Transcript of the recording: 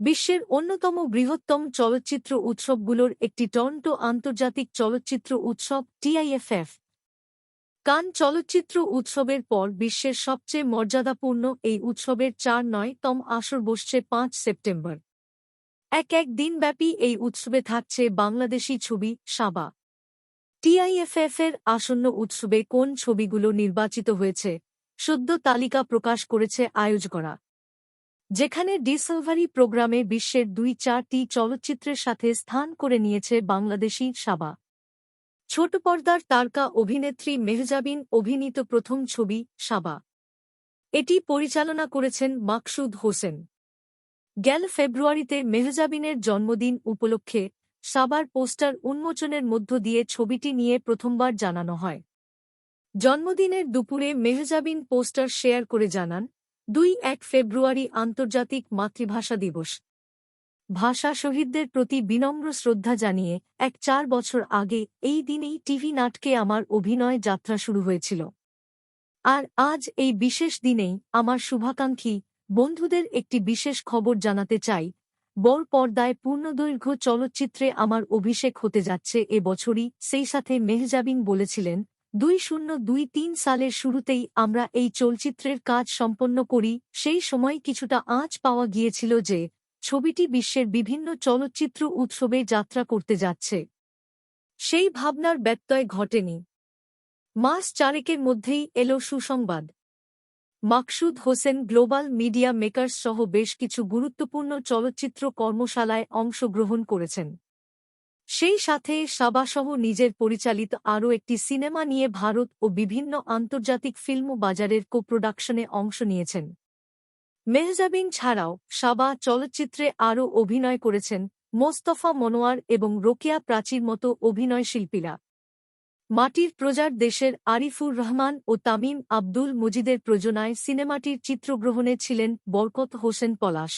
বিশ্বের অন্যতম বৃহত্তম চলচ্চিত্র উৎসবগুলোর একটি টরন্টো আন্তর্জাতিক চলচ্চিত্র উৎসব টিআইএফএফ। কান চলচ্চিত্র উৎসবের পর বিশ্বের সবচেয়ে মর্যাদাপূর্ণ এই উৎসবের চার নয় তম আসর বসছে পাঁচ সেপ্টেম্বর। এক এক দিনব্যাপী এই উৎসবে থাকছে বাংলাদেশি ছবি সাবা। টিআইএফএফ এর আসন্ন উৎসবে কোন ছবিগুলো নির্বাচিত হয়েছে, সদ্য তালিকা প্রকাশ করেছে আয়োজকরা। যেখানে ডিসলভারি প্রোগ্রামে বিশ্বের দুই চারটি চলচ্চিত্রের সাথে স্থান করে নিয়েছে বাংলাদেশি সাবা। ছোট পর্দার তারকা অভিনেত্রী মেহজাবিন অভিনীত প্রথম ছবি সাবা। এটি পরিচালনা করেছেন মাকসুদ হোসেন। গেল ফেব্রুয়ারিতে মেহজাবিনের জন্মদিন উপলক্ষে সাবার পোস্টার উন্মোচনের মধ্য দিয়ে ছবিটি নিয়ে প্রথমবার জানানো হয়। জন্মদিনের দুপুরে মেহজাবিন পোস্টার শেয়ার করে জানান দুই এক ফেব্রুয়ারি আন্তর্জাতিক মাতৃভাষা দিবস। ভাষা শহীদদের প্রতি বিনম্র শ্রদ্ধা জানিয়ে এক চার বছর আগে এই দিনেই টিভি নাটকে আমার অভিনয় যাত্রা শুরু হয়েছিল। আর আজ এই বিশেষ দিনেই আমার শুভাকাঙ্ক্ষী বন্ধুদের একটি বিশেষ খবর জানাতে চাই। বড় পর্দায় পূর্ণদৈর্ঘ্য চলচ্চিত্রে আমার অভিষেক হতে যাচ্ছে এ বছরই, সেই সাথে মেহজাবিন বলেছিলেন দুই শূন্য দুই তিন সালের শুরুতেই আমরা এই চলচ্চিত্রের কাজ সম্পন্ন করি। সেই সময় কিছুটা আঁচ পাওয়া গিয়েছিল যে, ছবিটি বিশ্বের বিভিন্ন চলচ্চিত্র উৎসবে যাত্রা করতে যাচ্ছে। সেই ভাবনার ব্যত্যয় ঘটেনি। মাস চারেকের মধ্যেই এলো সুসংবাদ। Maksud Hossain global media makers সহ বেশ কিছু গুরুত্বপূর্ণ চলচ্চিত্র কর্মশালায় অংশগ্রহণ করেছেন। সেই সাথে সাবাসহ নিজের পরিচালিত আরও একটি সিনেমা নিয়ে ভারত ও বিভিন্ন আন্তর্জাতিক ফিল্ম বাজারের কোপ্রোডাকশনে অংশ নিয়েছেন। মেহজাবিন ছাড়াও সাবা চলচ্চিত্রে আরও অভিনয় করেছেন মোস্তফা মনোয়ার এবং রোকেয়া প্রাচীর মতো অভিনয়শিল্পীরা মাটির প্রজার দেশের আরিফুর রহমান ও তামিম আব্দুল মজিদের প্রযোজনায় সিনেমাটির চিত্রগ্রহণে ছিলেন বরকত হোসেন পলাশ।